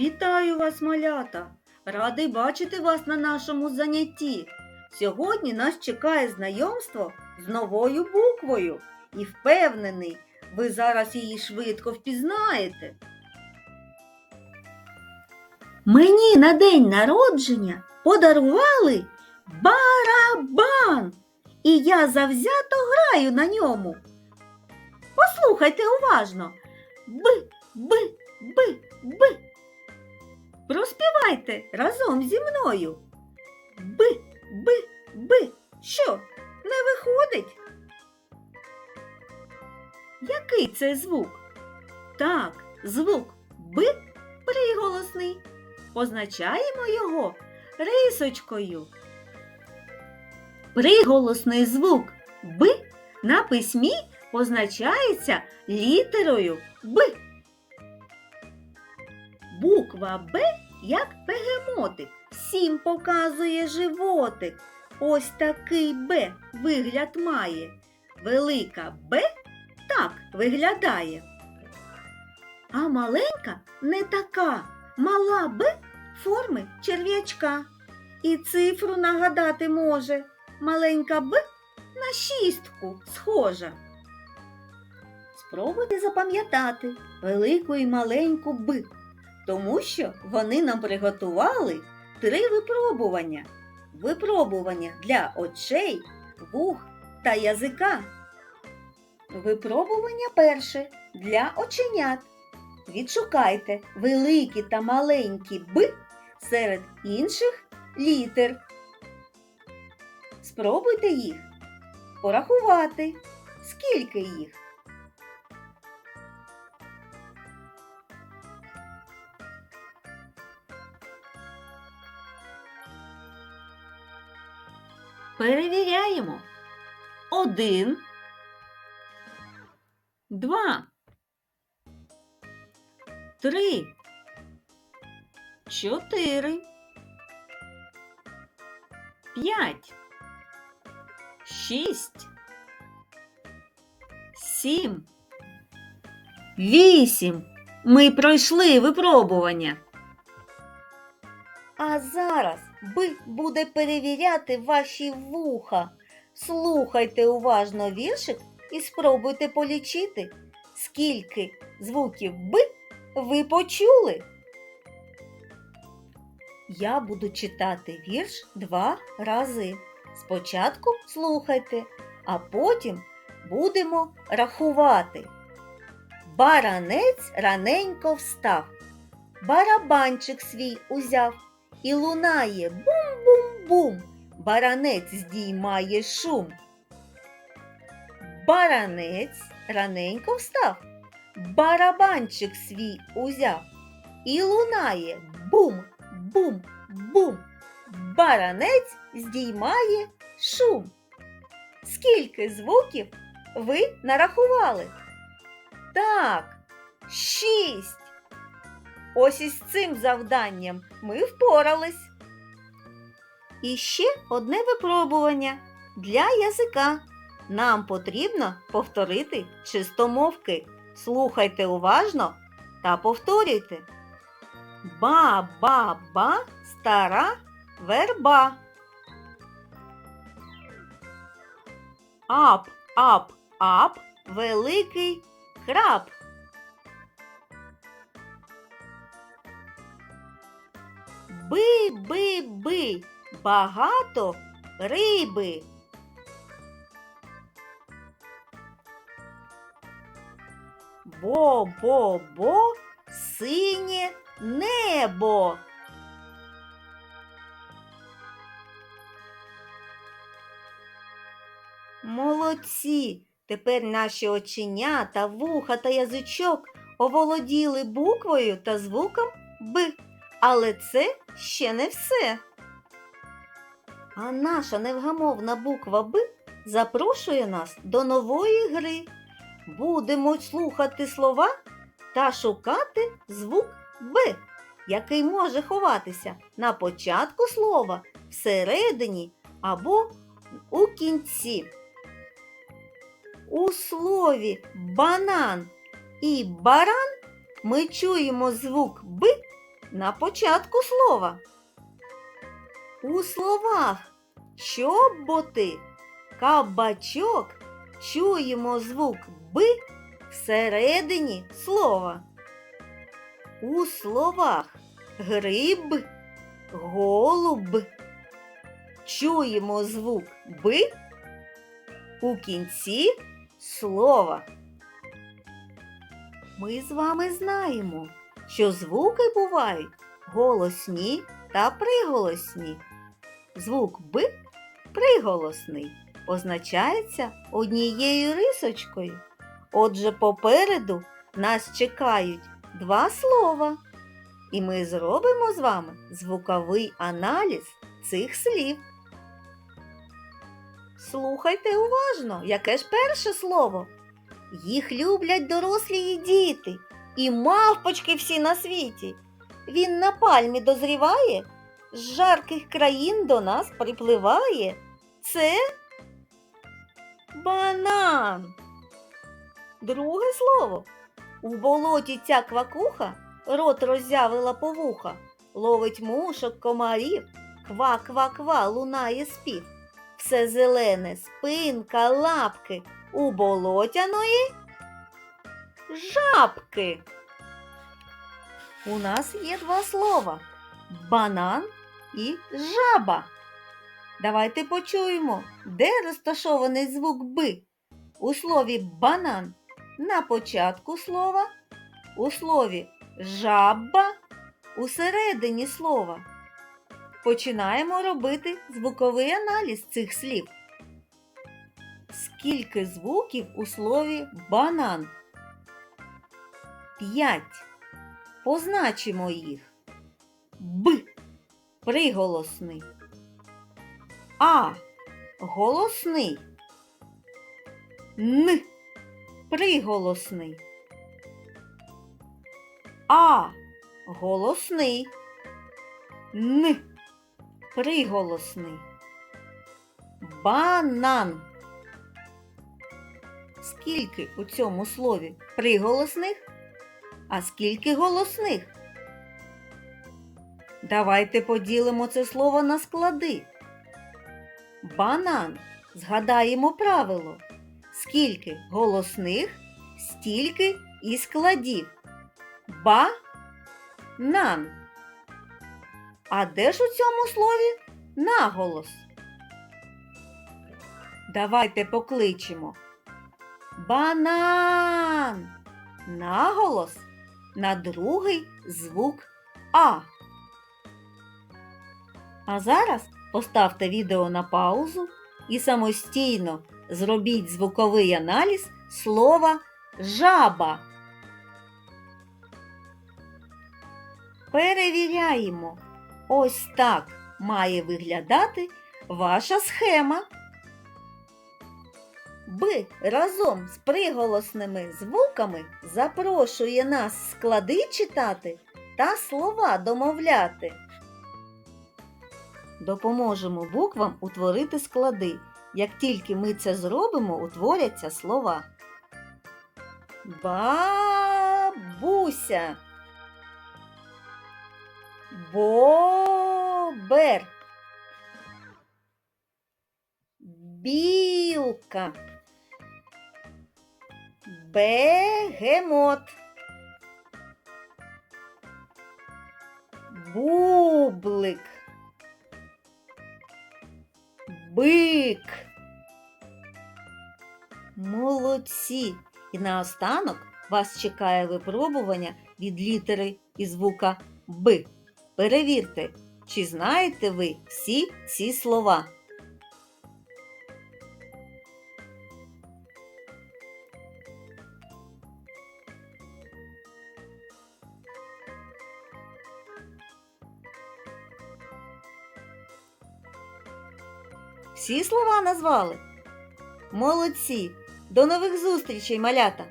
Вітаю вас, малята! Радий бачити вас на нашому занятті. Сьогодні нас чекає знайомство з новою буквою і впевнений, ви зараз її швидко впізнаєте. Мені на день народження подарували барабан, і я завзято граю на ньому. Послухайте уважно. Би, би, би, би. Проспівайте разом зі мною. Би, би, би. Що, не виходить? Який це звук? Так, звук би приголосний. Позначаємо його рисочкою. Приголосний звук би на письмі позначається літерою Б. Буква Б як бегемотик, всім показує животик. Ось такий Б вигляд має. Велика Б так виглядає. А маленька не така. Мала Б форми черв'ячка. І цифру нагадати може. Маленька Б на шістку схожа. Спробуйте запам'ятати велику і маленьку Б, тому що вони нам приготували три випробування. Випробування для очей, вух та язика. Випробування перше для оченят. Відшукайте великі та маленькі Б серед інших літер. Спробуйте їх порахувати. Скільки їх? Перевіряємо. Один. Два. Три. Чотири. П'ять. Шість. Сім. Вісім. Ми пройшли випробування. А зараз би буде перевіряти ваші вуха. Слухайте уважно віршик і спробуйте полічити, скільки звуків би ви почули. Я буду читати вірш два рази. Спочатку слухайте, а потім будемо рахувати. Баранець раненько встав, барабанчик свій узяв і лунає бум-бум-бум. Баранець здіймає шум. Баранець раненько встав, барабанчик свій узяв і лунає бум-бум-бум. Баранець здіймає шум. Скільки звуків ви нарахували? Так, шість. Ось із цим завданням ми впорались. І ще одне випробування для язика. Нам потрібно повторити чистомовки. Слухайте уважно та повторюйте. Ба-ба-ба стара верба. Ап, ап, ап великий краб. Би-би-би багато риби. Бо-бо-бо синє небо. Молодці! Тепер наші оченята, вуха та язичок оволоділи буквою та звуком Б. Але це ще не все. А наша невгамовна буква Б запрошує нас до нової гри. Будемо слухати слова та шукати звук Б, який може ховатися на початку слова, всередині або у кінці. У слові банан і баран ми чуємо звук Б на початку слова. У словах чоботи, кабачок чуємо звук Б всередині слова. У словах гриб, голуб чуємо звук Б у кінці слова. Ми з вами знаємо, що звуки бувають голосні та приголосні. Звук Б приголосний позначається однією рисочкою. Отже, попереду нас чекають два слова. І ми зробимо з вами звуковий аналіз цих слів. Слухайте уважно, яке ж перше слово. Їх люблять дорослі і діти, і мавпочки всі на світі. Він на пальмі дозріває, з жарких країн до нас припливає. Це банан. Друге слово. У болоті ця квакуха рот роззявила повуха, ловить мушок комарів, ква-ква-ква лунає спів. Все зелене, спинка, лапки у болотяної жабки. У нас є два слова банан і жаба. Давайте почуємо, де розташований звук Б. У слові банан на початку слова, у слові жаба у середині слова. Починаємо робити звуковий аналіз цих слів. Скільки звуків у слові банан? П'ять. Позначимо їх. Б. Приголосний. А. Голосний. Н. Приголосний. А. Голосний. Н. Приголосний. Банан. Скільки у цьому слові приголосних, а скільки голосних? Давайте поділимо це слово на склади. Банан. Згадаємо правило. Скільки голосних, стільки і складів. Ба-нан. А де ж у цьому слові наголос? Давайте покличемо. Банан. Наголос на другий звук А. А зараз поставте відео на паузу і самостійно зробіть звуковий аналіз слова жаба. Перевіряємо. Ось так має виглядати ваша схема. Б разом з приголосними звуками запрошує нас склади читати та слова домовляти. Допоможемо буквам утворити склади. Як тільки ми це зробимо, утворяться слова. Бабуся. Бобер. Білка. Бегемот. Бублик. Бик. Молодці! І наостанок вас чекає випробування від літери і звука Б. Перевірте, чи знаєте ви всі ці слова. Всі слова назвали? Молодці! До нових зустрічей, малята!